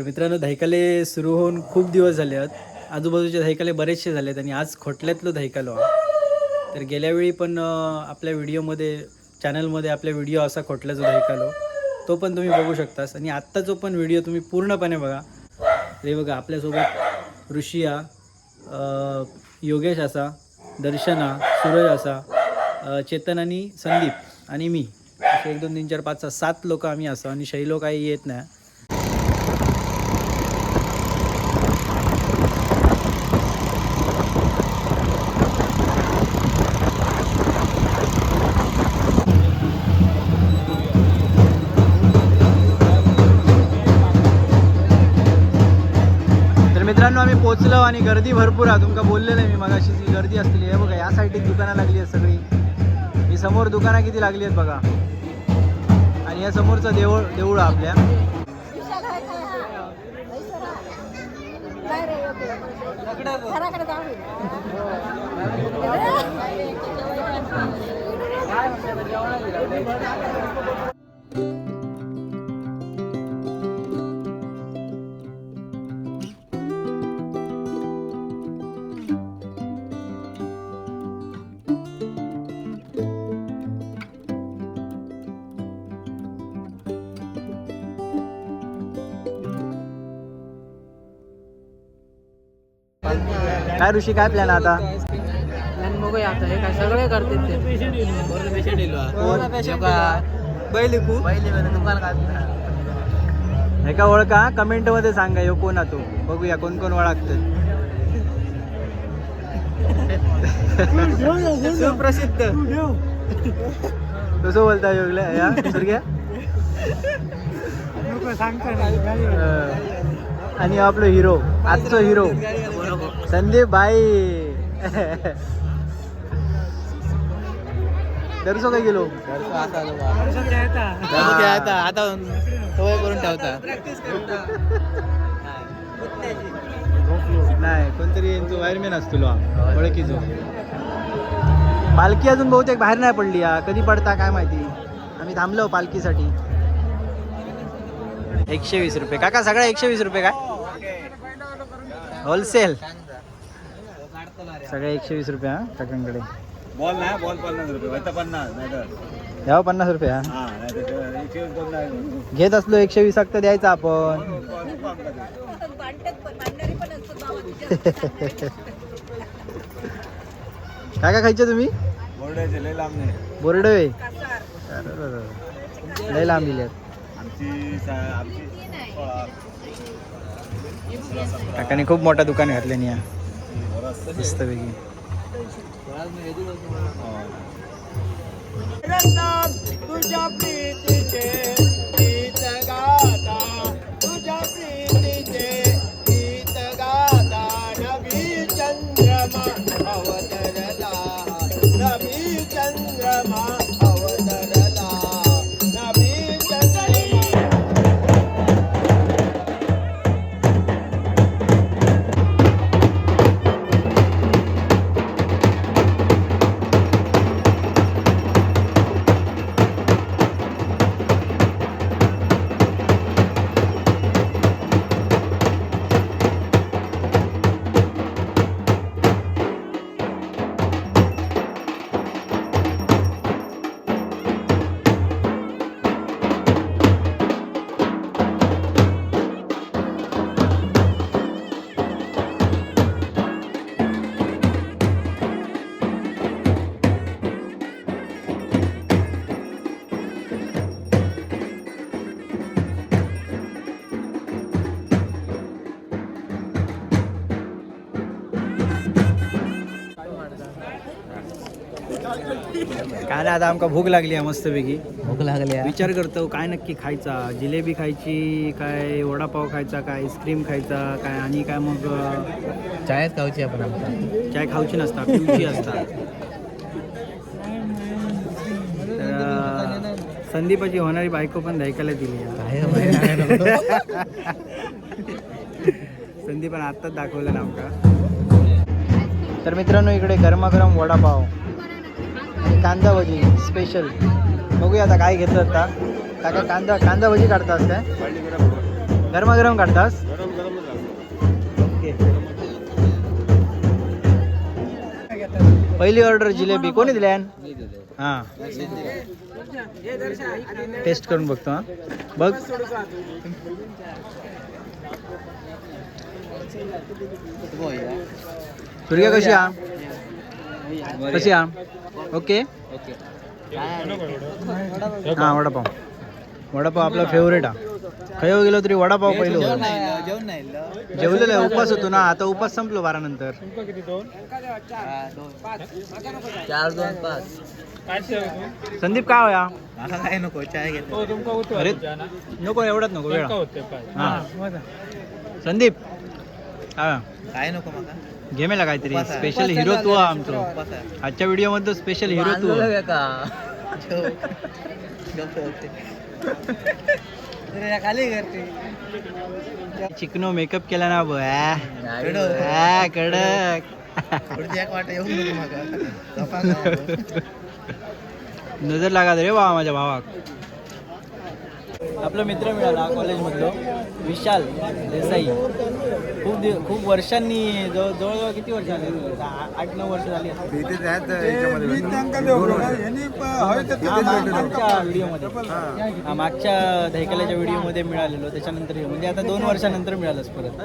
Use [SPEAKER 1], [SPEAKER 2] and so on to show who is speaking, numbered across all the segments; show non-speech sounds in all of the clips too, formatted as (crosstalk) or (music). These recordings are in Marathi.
[SPEAKER 1] तर मित्रांनो धैकाले सुरू होऊन खूप दिवस झाले आहेत. आजूबाजूचे धैकाले बरेचसे झाले आहेत आणि आज खोटल्यातलं धैकालो तर गेल्यावेळी पण आपल्या व्हिडिओमध्ये चॅनलमध्ये आपल्या व्हिडिओ असा खोटल्याचा धैकालो तो पण तुम्ही बघू शकतास. आणि आत्ता जो पण व्हिडिओ तुम्ही पूर्णपणे बघा. रे बघा आपल्यासोबत ऋषिया योगेश असा दर्शना सूरज असा चेतन आणि संदीप आणि मी. असे एक दोन तीन चार पाच सहा सात लोक आम्ही असो आणि शैलो काही येत नाही. पोचलो आणि गर्दी भरपूर आहे. तुमका बोललेलं आहे मी मगाशी जी गर्दी असलेली आहे. बघा या साईडची दुकानं लागली आहेत सगळी. ही समोर दुकानं किती लागली आहेत बघा. आणि या समोरचं देऊळ देऊळ आहे आपल्या.
[SPEAKER 2] घराकडे
[SPEAKER 1] काय ऋषी काय प्लॅन आता?
[SPEAKER 3] बघूया आता. हे काय सगळे करते ते.
[SPEAKER 1] बैल हे का ओळखा कमेंटमध्ये सांगा यो कोण तो? बघूया कोण कोण ओळखत सुप्रसिद्ध. कसं बोलता योगल्या या सुरग्या आणि आपलं हिरो आजचं हिरो संदीप भाई दरसो काय गेलो
[SPEAKER 3] आता सवय करून ठेवता.
[SPEAKER 1] नाही कोणतरी यांचं वायरमॅन असतो ओळखीचो. पालखी अजून बहुतेक बाहेर नाही पडली हा कधी पडता काय माहिती? आम्ही थांबलो पालखीसाठी. एकशे वीस रुपये. काका सगळं एकशे वीस रुपये काय? होलसेल सगळे एकशे वीस रुपये हा काकांकडे.
[SPEAKER 4] बॉल नाही बॉल पन्नास रुपये वैता पन्नास नाही तर
[SPEAKER 1] यावं पन्नास रुपये हा.
[SPEAKER 4] हा नाही तर एकशे वीस दोन नाही.
[SPEAKER 1] घेत असलो एकशे वीस फक्त द्यायचं आपण.
[SPEAKER 2] बाबा
[SPEAKER 1] काका खायचे तुम्ही?
[SPEAKER 4] बोर्डाचे लय लांब नाही.
[SPEAKER 2] कासार.
[SPEAKER 1] लय लांब दिले
[SPEAKER 4] आमची सा- आमची
[SPEAKER 1] काकाने खूप मोठं दुकान घातलं या मस्तपैकी
[SPEAKER 4] तुझ्या प्रीती
[SPEAKER 1] काय आता आमका भूक लागली आहे मस्तपैकी.
[SPEAKER 3] भूक लागली
[SPEAKER 1] विचार करतो काय नक्की खायचा? जिलेबी खायची काय वडापाव खायचा काय आईस्क्रीम खायचा काय आणि काय मग
[SPEAKER 3] चायच खाऊची आपण आमचा
[SPEAKER 1] चाय खाऊची नसता पिऊची असता. संदीपाची होणारी बायको पण ऐकायला दिली आहे.
[SPEAKER 3] काय
[SPEAKER 1] संदीपानं आत्ताच दाखवलं ना आमका. तर मित्रांनो इकडे गरमागरम वडापाव. कांदा भजी स्पेशल बघूया आता काय घेतलं आता. काका कांदा कांदा भजी काढतात काय? गरमागरम काढतास? ओके. पहिली ऑर्डर जिलेबी. कोणी दिल्यान हां. टेस्ट करून बघतो हा. बघ. सूर्या कशी? आ कशी आ ओके? हां वडापाव. वडापाव आपला फेवरेट हा खय गेलो तरी वडापाव पहिलं होतं.
[SPEAKER 3] जेवण नाही.
[SPEAKER 1] जेवलेलं आहे उपास होतो ना आता उपास संपलो बारा नंतर
[SPEAKER 3] चार दोन पाच.
[SPEAKER 1] संदीप काय होया?
[SPEAKER 3] मला काय नको चाय घेतो
[SPEAKER 1] अरे नको एवढाच नको वेळा. हा. संदीप. हा.
[SPEAKER 3] काय नको मला
[SPEAKER 1] घे मेला काहीतरी. स्पेशल हिरो तू हा आमचो. आजच्या व्हिडिओमध्ये स्पेशल हिरो तू (laughs)
[SPEAKER 3] खाली करते
[SPEAKER 1] चिकनो मेकअप केला ना ब.
[SPEAKER 3] कडक.
[SPEAKER 1] नजर लागा रे बाबा माझ्या भावाक. आपला मित्र मिळाला कॉलेजमधलो विशाल देसाई. खूप दिव खूप वर्षांनी जवळ जवळजवळ किती वर्ष झाली? आठ नऊ वर्ष झाली असतील. हा, मा- मागच्या व्हिडिओमध्ये हा, मागच्या धैकल्याच्या व्हिडिओमध्ये मिळालेलो. त्याच्यानंतर हे. म्हणजे आता दोन वर्षानंतर मिळालंच परत.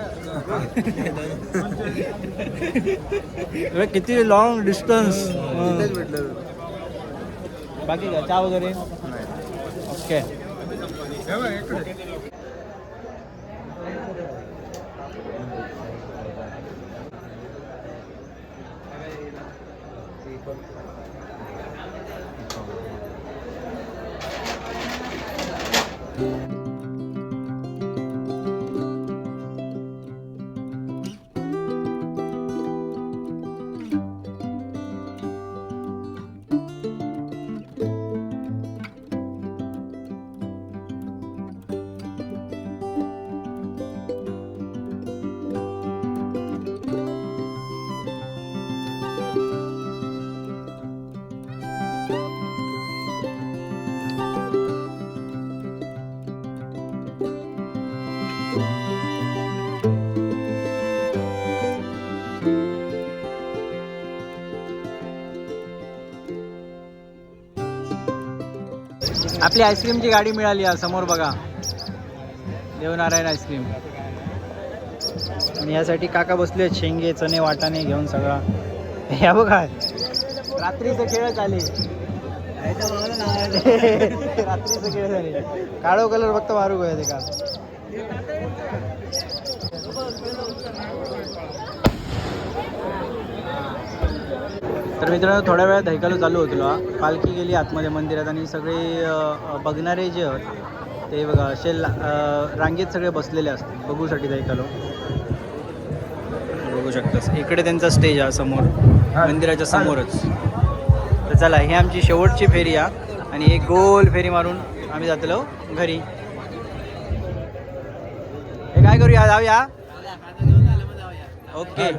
[SPEAKER 1] अरे, किती लॉंग डिस्टन्स बाकी काय? चहा वगैरे? ओके. Thank you. आपली आईस्क्रीमची गाडी मिळाली आहे समोर बघा. Devnarayan ice cream. आणि यासाठी काका बसले आहेत, शेंगे चणे वाटाणे घेऊन सगळा. या बघा. रात्रीचं खेळ झाले रात्रीचं खेळ झाले काळो कलर फक्त मारू गया ते का? तर मित्रांनो थोड्या वेळात हैकालो चालू होतो. पालखी गेली आतमध्ये मंदिरात आणि सगळे बघणारे जे आहेत ते बघा असे रांगेत सगळे बसलेले असतात. बघूसाठी हैकालो बघू शकतास इकडे त्यांचा स्टेज आहे समोर. मंदिराच्या समोरच. तर चला ही आमची शेवटची फेरी आहे. आणि एक गोल फेरी मारून आम्ही जातलो घरी. हे काय करूया? जाऊया? ओके.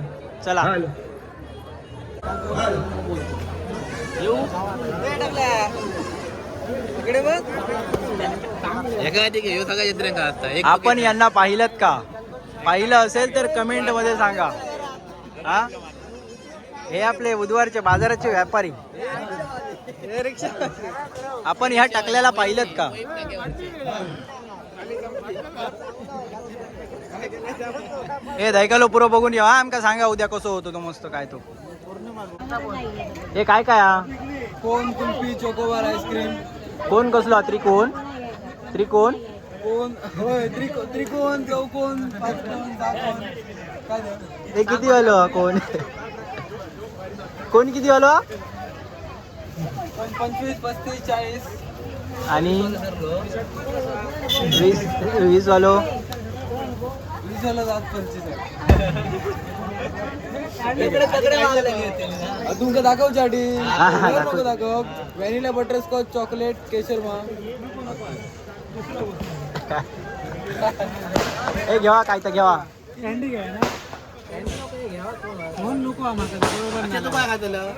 [SPEAKER 1] चला. येऊ. आपण यांना पाहिलं का? पाहिलं असेल तर कमेंटमध्ये सांगा. हा? हे आपले बुधवारचे बाजाराचे व्यापारी. आपण ह्या टाकल्याला पाहिलं का? हे दैकालो पुरो बघून येऊ. हा आमका सांगा उद्या कसं होतो तो मस्त काय तो. हे काय काय हा?
[SPEAKER 5] कोण कुल्फी चोकोबार आईस्क्रीम.
[SPEAKER 1] कोण कसलो? हा? त्रिकोण? त्रिकोण?
[SPEAKER 5] कोण? होय त्रिको त्रिकोण चौकोन पाचकोन सहाकोन काय ते?
[SPEAKER 1] हे किती आलो कोण? कोण किती आलो
[SPEAKER 5] पण पंचवीस पस्तीस चाळीस.
[SPEAKER 1] आणि वीस वीस वालो
[SPEAKER 5] वीस झालं जात पंचवीस तुमका दाखव चाटी.
[SPEAKER 1] हा, हा, दाखव.
[SPEAKER 5] नको दाखव. व्हॅनिला बटरस्कॉच चॉकलेट केशर मा.
[SPEAKER 1] हे घेवा काय तर घेवा.
[SPEAKER 5] कॅन्डी घ्या ना. कोण नको आम्हाला बरोबर
[SPEAKER 3] तू काय खातलं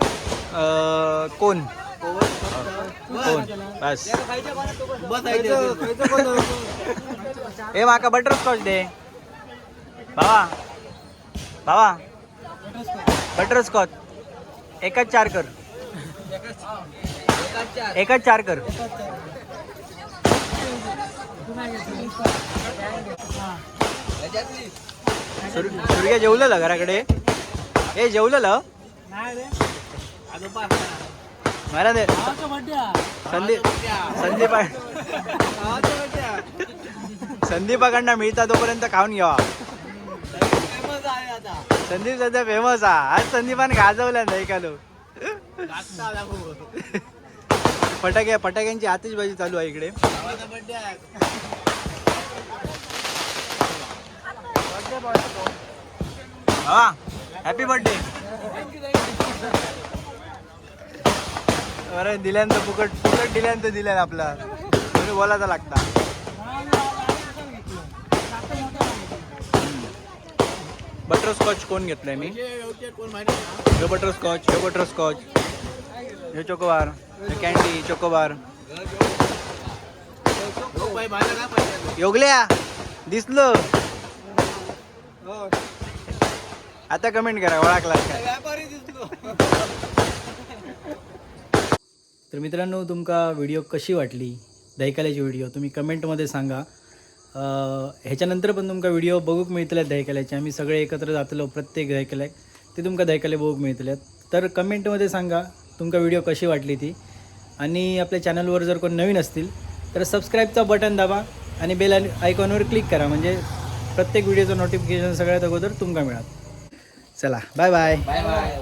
[SPEAKER 1] अं, कोण? कोण? बस.
[SPEAKER 3] बस आहे ते.
[SPEAKER 1] ए (laughs) माका बटर स्कॉच दे. बाबा. बाबा. बटर स्कॉच एकच चार कर. एकच चार कर. सूर- सूर्य जेवलेलं घराकडे. ए जेवलेलं मला दे. संदीप संदीप संदीपाकडनं मिळता तोपर्यंत खाऊन घ्यावा संदीप सध्या फेमस हा आज संदीपान गाजवल्या नाही कालो फटाके फटाक्यांची आतिषबाजी चालू आहे इकडे. हा हॅपी बर्थडे अरे दिल्यानंतर फुकट फुकट दिल्यानंतर दिल्यान आपला. तुम्ही बोलायचा लागता. बटर स्कॉच कोण घेतलंय मी? हे. बटर स्कॉच हे बटर स्कॉच हे चोकोबार हे कॅन्डी चोकोबार योगल्या दिसलं. आता कमेंट करा ओळखला काय
[SPEAKER 5] व्यापारी दिसलो
[SPEAKER 1] तर मित्रांनो तुमका व्हिडिओ कशी वाटली? दहिकाल्याची व्हिडिओ तुम्ही कमेंटमध्ये सांगा. ह्याच्यानंतर पण तुमका व्हिडिओ बघूक मिळतले दहिकाल्याचे आम्ही सगळे एकत्र जातलो प्रत्येक दहिकाल्याक ते तुमका दहिकाले बघूक मिळतले तर कमेंटमध्ये सांगा तुमका व्हिडिओ कशी वाटली ती? आणि आपल्या चॅनलवर जर कोण नवीन असतील तर सबस्क्राईबचा बटन दाबा आणि बेल आयकॉनवर क्लिक करा. म्हणजे प्रत्येक व्हिडिओचं नोटिफिकेशन सगळ्यात अगोदर तुमका मिळाल. चला बाय बाय
[SPEAKER 3] बाय बाय